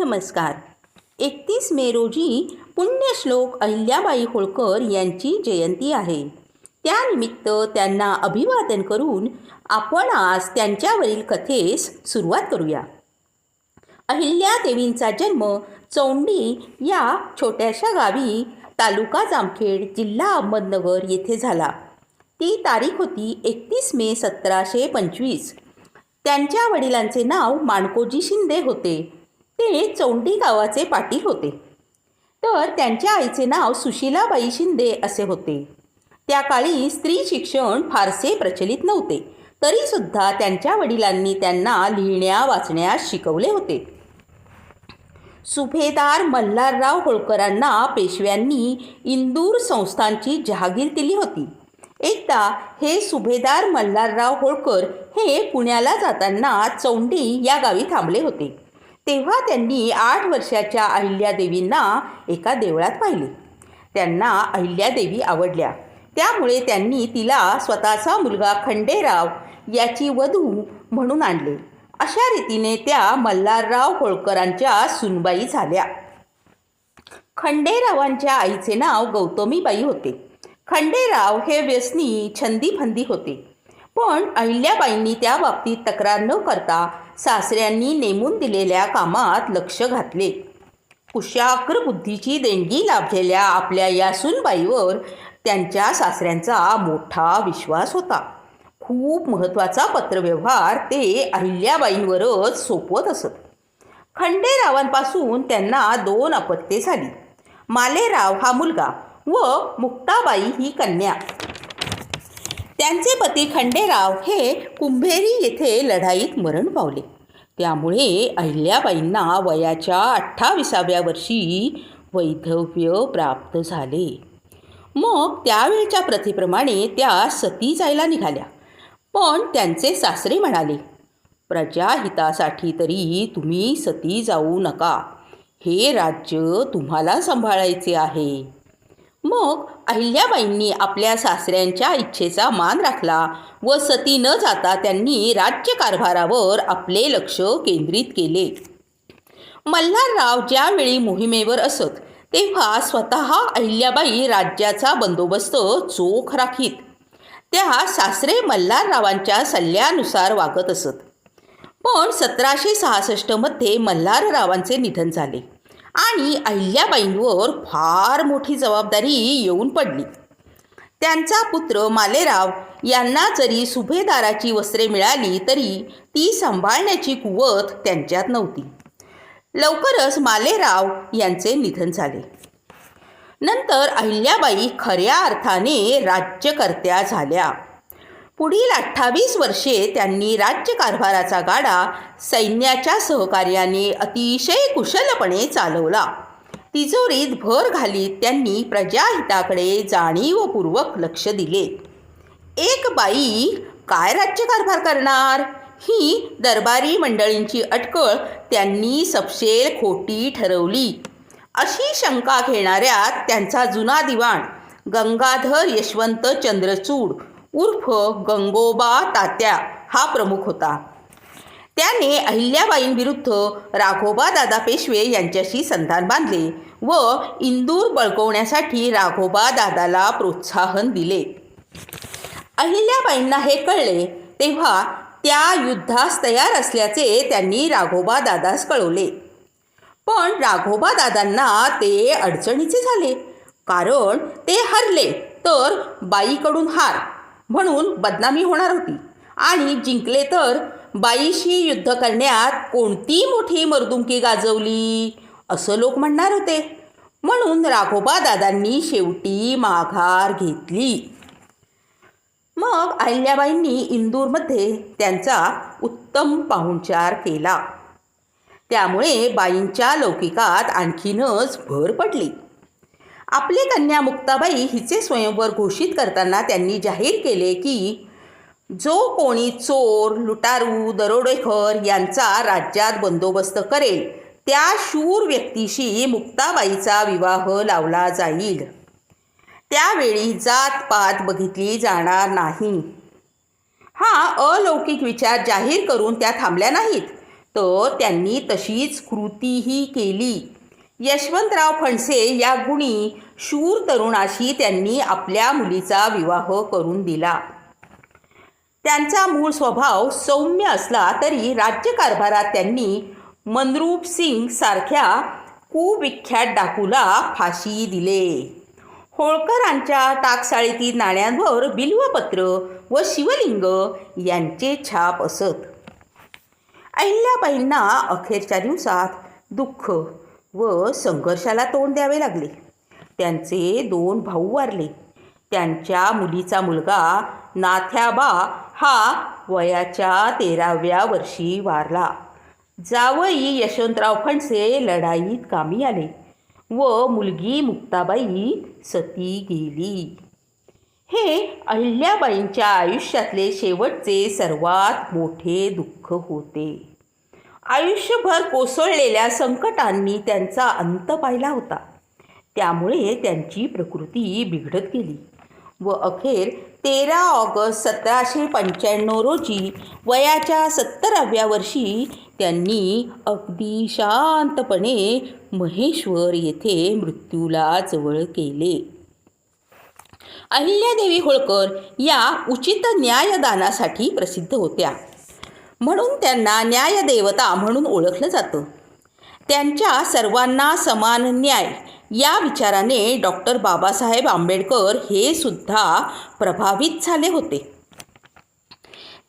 नमस्कार. एकतीस मे रोजी पुण्यश्लोक अहिल्याबाई होळकर यांची जयंती आहे. त्यानिमित्त त्यांना अभिवादन करून आपण आज त्यांच्यावरील कथेस सुरुवात करूया. अहिल्या देवींचा जन्म चौंडी या छोट्याशा गावी तालुका जामखेड जिल्हा अहमदनगर येथे झाला. ती तारीख होती एकतीस मे सतराशे पंचवीस. त्यांच्या वडिलांचे नाव माणकोजी शिंदे होते. ते चौंडी गावाचे पाटील होते. तर त्यांच्या आईचे नाव सुशीलाबाई शिंदे असे होते. त्या काळी स्त्री शिक्षण फारसे प्रचलित नव्हते. तरीसुद्धा त्यांच्या वडिलांनी त्यांना लिहिण्या वाचण्यास शिकवले होते. सुभेदार मल्हारराव होळकरांना पेशव्यांनी इंदूर संस्थांची जहागीर दिली होती. एकदा हे सुभेदार मल्हारराव होळकर हे पुण्याला जाताना चौंडी या गावी थांबले होते. तेव्हा त्यांनी आठ वर्षाच्या अहिल्यादेवींना एका देवळात पाहिले. त्यांना अहिल्यादेवी आवडल्या. त्यामुळे त्यांनी तिला स्वतःचा मुलगा खंडेराव याची वधू म्हणून आणले. अशा रीतीने त्या मल्हारराव होळकरांच्या सुनबाई झाल्या. खंडेरावांच्या आईचे नाव गौतमीबाई होते. खंडेराव हे व्यसनी छंदीफंदी होते. पण अहिल्याबाईंनी त्या बाबतीत तक्रार न करता सासऱ्यांनी नेमून दिलेल्या कामात लक्ष घातले. कुशाग्र बुद्धीची देणगी लाभलेल्या आपल्या या सुनबाईवर त्यांच्या सासऱ्यांचा मोठा विश्वास होता. खूप महत्त्वाचा पत्रव्यवहार ते अहिल्याबाईंवरच सोपवत असत. खंडेरावांपासून त्यांना दोन अपत्ये झाली. मालेराव हा मुलगा व मुक्ताबाई ही कन्या. त्यांचे पती खंडेराव हे कुंभेरी येथे लढाईत मरण पावले. त्यामुळे अहिल्याबाईंना वयाच्या अठ्ठावीसाव्या वर्षी वैधव्य प्राप्त झाले. मग त्यावेळच्या प्रथेप्रमाणे त्या सती जायला निघाल्या. पण त्यांचे सासरे म्हणाले प्रजाहितासाठी तरी तुम्ही सती जाऊ नका. हे राज्य तुम्हाला सांभाळायचे आहे. मग अहिल्याबाईंनी आपल्या सासऱ्यांच्या इच्छेचा मान राखला व सती न जाता त्यांनी राज्यकारभारावर आपले लक्ष केंद्रित केले. मल्हारराव ज्यावेळी मोहिमेवर असत तेव्हा स्वतः अहिल्याबाई राज्याचा बंदोबस्त चोख राखीत. त्या सासरे मल्हाररावांच्या सल्ल्यानुसार वागत असत. पण सतराशे सहासष्टमध्ये मल्हाररावांचे निधन झाले. आणि अहिल्याबाईंवर फार मोठी जबाबदारी येऊन पडली. त्यांचा पुत्र मालेराव यांना जरी सुभेदाराची वस्त्रे मिळाली तरी ती सांभाळण्याची कुवत त्यांच्यात नव्हती. लवकरच मालेराव यांचे निधन झाले. नंतर अहिल्याबाई खऱ्या अर्थाने राज्यकर्त्या झाल्या. पुढील अठ्ठावीस वर्षे त्यांनी राज्यकारभाराचा गाडा सैन्याच्या सहकार्याने अतिशय कुशलपणे चालवला. तिजोरीत भर घालीत त्यांनी प्रजाहिताकडे जाणीवपूर्वक लक्ष दिले. एक बाई काय राज्यकारभार करणार? ही दरबारी मंडळींची अटकळ त्यांनी सपशेल खोटी ठरवली. अशी शंका घेणाऱ्या त्यांचा जुना दिवाण गंगाधर यशवंत चंद्रचूड उर्फ गंगोबा तात्या हा प्रमुख होता. त्याने अहिल्याबाईंविरुद्ध राघोबा दादा पेशवे यांच्याशी संधान बांधले व इंदूर बळकवण्यासाठी राघोबा दादाला प्रोत्साहन दिले. अहिल्याबाईंना हे कळले तेव्हा त्या युद्धास तयार असल्याचे त्यांनी राघोबा दादास कळवले. पण राघोबा दादांना ते अडचणीचे झाले. कारण ते हरले तर बाईकडून हार. म्हणून बदनामी होणार होती. आणि जिंकले तर बाईशी युद्ध करण्यात कोणती मोठी मर्दुमकी गाजवली? असं लोक म्हणणार होते. म्हणून राघोबा दादांनी शेवटी माघार घेतली. मग अहिल्याबाईंनी इंदूरमध्ये त्यांचा उत्तम पाहुणचार केला. त्यामुळे बाईंच्या लौकिकात आणखीनच भर पडली. आपली कन्या मुक्ताबाई हिचे स्वयंवर घोषित करताना त्यांनी जाहीर केले की जो कोणी चोर लुटारू दरोडेखोर यांचा राज्यात बंदोबस्त करेल त्या शूर व्यक्तीशी मुक्ताबाईचा विवाह लावला जाईल. त्यावेळी जातपात बघितली जाणार नाही. हा अलौकिक विचार जाहीर करून त्या थांबल्या नाहीत. तर त्यांनी तशीच कृतीही केली. यशवंतराव फणसे या गुणी शूर तरुणाशी त्यांनी आपल्या मुलीचा विवाह करून दिला. त्यांचा मूळ स्वभाव सौम्य असला तरी राज्यकारभारात त्यांनी मनरूप सिंग सारख्या कुविख्यात डाकूला फाशी दिले. होळकरांच्या टाकसाळीतील नाण्यांवर बिल्वपत्र व शिवलिंग यांचे छाप असत. अहिल्याबाईंना अखेरच्या दिवसात दुःख व संघर्षाला तोंड द्यावे लागले. त्यांचे दोन भाऊ वारले. त्यांच्या मुलीचा मुलगा नाथ्याबा हा वयाच्या तेराव्या वर्षी वारला. जावई यशवंतराव फणसे लढाईत कामी आले व मुलगी मुक्ताबाई सती गेली. हे अहिल्याबाईंच्या आयुष्यातले शेवटचे सर्वात मोठे दुःख होते. आयुष्यभर कोसळलेल्या संकटांनी त्यांचा अंत पाहिला होता. त्यामुळे त्यांची प्रकृती बिघडत गेली व अखेर तेरा ऑगस्ट सतराशे पंच्याण्णव रोजी वयाच्या सत्तराव्या वर्षी त्यांनी अगदी शांतपणे महेश्वर येथे मृत्यूला जवळ केले. अहिल्यादेवी होळकर या उचित न्यायदानासाठी प्रसिद्ध होत्या. म्हणून त्यांना न्यायदेवता म्हणून ओळखलं जातं. त्यांच्या सर्वांना समान न्याय या विचाराने डॉक्टर बाबासाहेब आंबेडकर हे सुद्धा प्रभावित झाले होते.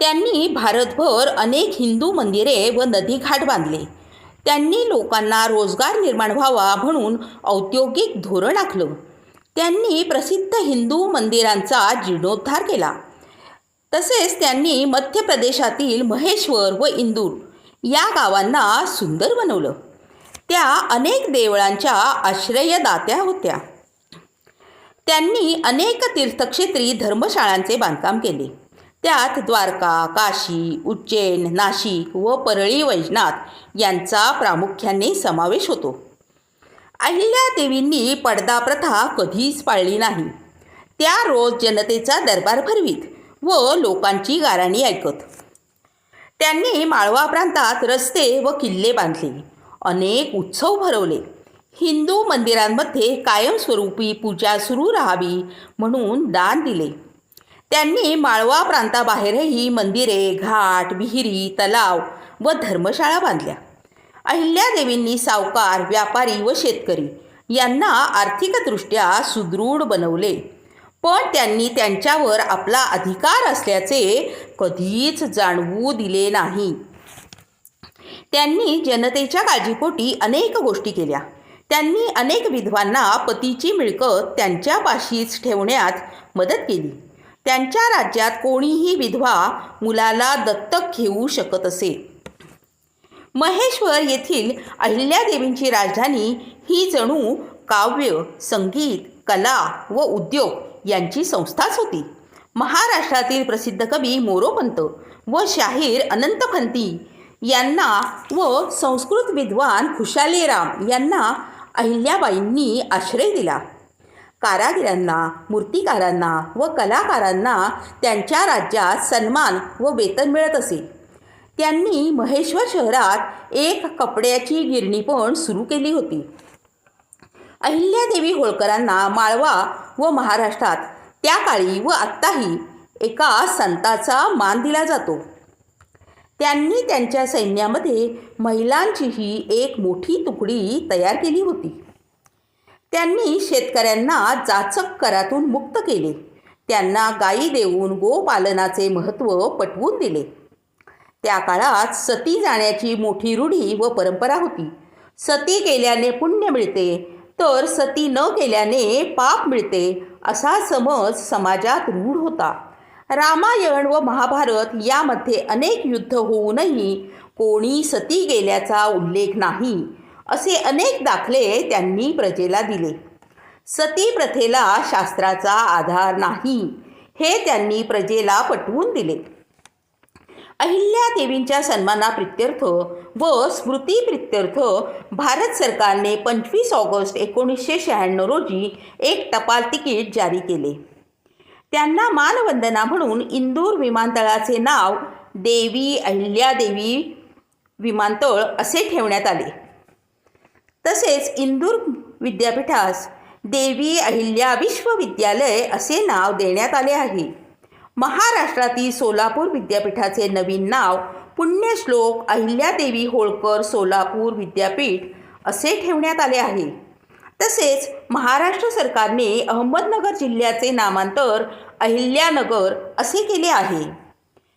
त्यांनी भारतभर अनेक हिंदू मंदिरे व नदीघाट बांधले. त्यांनी लोकांना रोजगार निर्माण व्हावा म्हणून औद्योगिक धोरण आखलं. त्यांनी प्रसिद्ध हिंदू मंदिरांचा जीर्णोद्धार केला. तसेच त्यांनी मध्य प्रदेशातील महेश्वर व इंदूर या गावांना सुंदर बनवलं. त्या अनेक देवळांच्या आश्रयदात्या होत्या. त्यांनी अनेक तीर्थक्षेत्री धर्मशाळांचे बांधकाम केले. त्यात द्वारका काशी उज्जैन नाशिक व परळी वैजनाथ यांचा प्रामुख्याने समावेश होतो. अहिल्यादेवींनी पडदा प्रथा कधीच पाळली नाही. त्या रोज जनतेचा दरबार भरवीत व लोकांची गाराणी ऐकत. त्यांनी माळवा प्रांतात रस्ते व किल्ले बांधले. अनेक उत्सव भरवले. हिंदू मंदिरांमध्ये कायमस्वरूपी पूजा सुरू राहावी म्हणून दान दिले. त्यांनी माळवा प्रांताबाहेरही मंदिरे घाट विहिरी तलाव व धर्मशाळा बांधल्या. अहिल्यादेवींनी सावकार व्यापारी व शेतकरी यांना आर्थिकदृष्ट्या सुदृढ बनवले. पण त्यांनी त्यांच्यावर आपला अधिकार असल्याचे कधीच जाणवू दिले नाही. त्यांनी जनतेच्या काळजीपोटी अनेक गोष्टी केल्या. त्यांनी अनेक विधवांना पतीची मिळकत त्यांच्यापाशीच ठेवण्यात मदत केली. त्यांच्या राज्यात कोणीही विधवा मुलाला दत्तक घेऊ शकत असे. महेश्वर येथील अहिल्यादेवींची राजधानी ही जणू काव्य संगीत कला व उद्योग यांची संस्थाच होती. महाराष्ट्रातील प्रसिद्ध कवी मोरोपंत व शाहीर अनंतखंती यांना व संस्कृत विद्वान खुशालीराम यांना अहिल्याबाईंनी आश्रय दिला. कारागिरांना मूर्तिकारांना व कलाकारांना त्यांच्या राज्यात सन्मान व वेतन मिळत असे. त्यांनी महेश्वर शहरात एक कपड्याची गिरणी पण सुरू केली होती. अहिल्यादेवी होळकरांना माळवा व महाराष्ट्रात त्या काळी व आत्ताही एका संताचा मान दिला जातो. त्यांनी त्यांच्या सैन्यामध्ये महिलांचीही एक मोठी तुकडी तयार केली होती. त्यांनी शेतकऱ्यांना जाचक करातून मुक्त केले. त्यांना गायी देऊन गोपालनाचे महत्त्व पटवून दिले. त्या काळात सती जाण्याची मोठी रूढी व परंपरा होती. सती केल्याने पुण्य मिळते तर सती न केल्याने पाप मिळते असा समज समाजात रूढ होता. रामायण व महाभारत यामध्ये अनेक युद्ध होऊनही कोणी सती गेल्याचा उल्लेख नाही असे अनेक दाखले त्यांनी प्रजेला दिले. सती प्रथेला शास्त्राचा आधार नाही हे त्यांनी प्रजेला पटवून दिले. अहिल्यादेवींच्या सन्मानाप्रित्यर्थ व स्मृतीप्रित्यर्थ भारत सरकारने पंचवीस ऑगस्ट एकोणीसशे शहाण्णव रोजी एक टपाल तिकीट जारी केले. त्यांना मानवंदना म्हणून इंदूर विमानतळाचे नाव देवी अहिल्यादेवी विमानतळ असे ठेवण्यात आले. तसेच इंदूर विद्यापीठास देवी अहिल्या विश्वविद्यालय असे नाव देण्यात आले आहे. महाराष्ट्रातील सोलापूर विद्यापीठाचे नवीन नाव पुण्यश्लोक अहिल्यादेवी होळकर सोलापूर विद्यापीठ असे ठेवण्यात आले आहे. तसेच महाराष्ट्र सरकारने अहमदनगर जिल्ह्याचे नामांतर अहिल्यानगर असे केले आहे.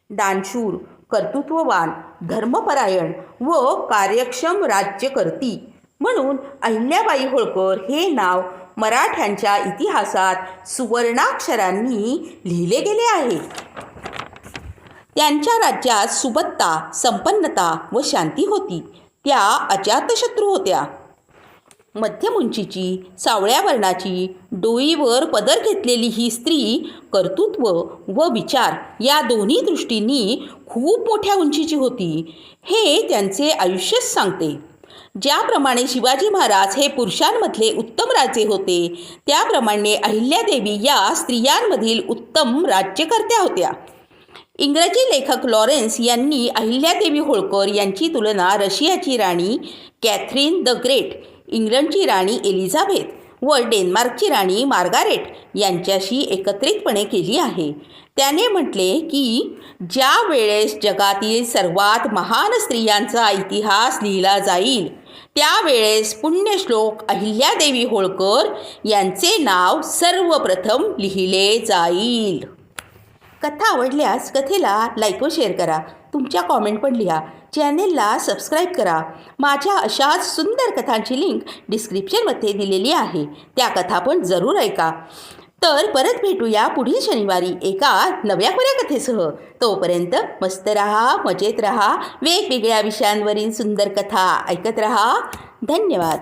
दानशूर कर्तृत्ववान धर्मपरायण व कार्यक्षम राज्यकर्ती म्हणून अहिल्याबाई होळकर हे नाव मराठ्यांच्या इतिहासात सुवर्णाक्षरांनी लिहिले गेले आहे. त्यांच्या राज्यात सुबत्ता संपन्नता व शांती होती. त्या अजातशत्रू होत्या. मध्यम उंचीची सावळ्या वर्णाची डोईवर पदर घेतलेली ही स्त्री कर्तृत्व व विचार या दोन्ही दृष्टींनी खूप मोठ्या उंचीची होती. हे त्यांचे आयुष्यच सांगते. ज्याप्रमाणे शिवाजी महाराज हे पुरुषांमधले उत्तम राजे होते त्याप्रमाणे अहिल्यादेवी या स्त्रियांमधील उत्तम राज्यकर्त्या होत्या. इंग्रजी लेखक लॉरेन्स यांनी अहिल्यादेवी होळकर यांची तुलना रशियाची राणी कॅथरीन द ग्रेट इंग्लंडची राणी एलिझाबेथ व डेन्मार्कची राणी मार्गारेट यांच्याशी एकत्रितपणे केली आहे. त्याने म्हटले की ज्या वेळेस जगातील सर्वात महान स्त्रियांचा इतिहास लिहिला जाईल त्यावेळेस पुण्यश्लोक अहिल्यादेवी होळकर यांचे नाव सर्वप्रथम लिहिले जाईल. कथा आवडल्यास कथेला लाईक व शेअर करा. तुमच्या कॉमेंट पण लिहा. चॅनेलला सबस्क्राईब करा. माझ्या अशाच सुंदर कथांची लिंक डिस्क्रिप्शनमध्ये दिलेली आहे. त्या कथा पण जरूर ऐका. तर परत भेटूया पुढील शनिवारी एका नव्या खऱ्या कथेसह. तोपर्यंत मस्त रहा मजेत रहा वेगवेगळ्या विषयांवरील सुंदर कथा ऐकत रहा. धन्यवाद.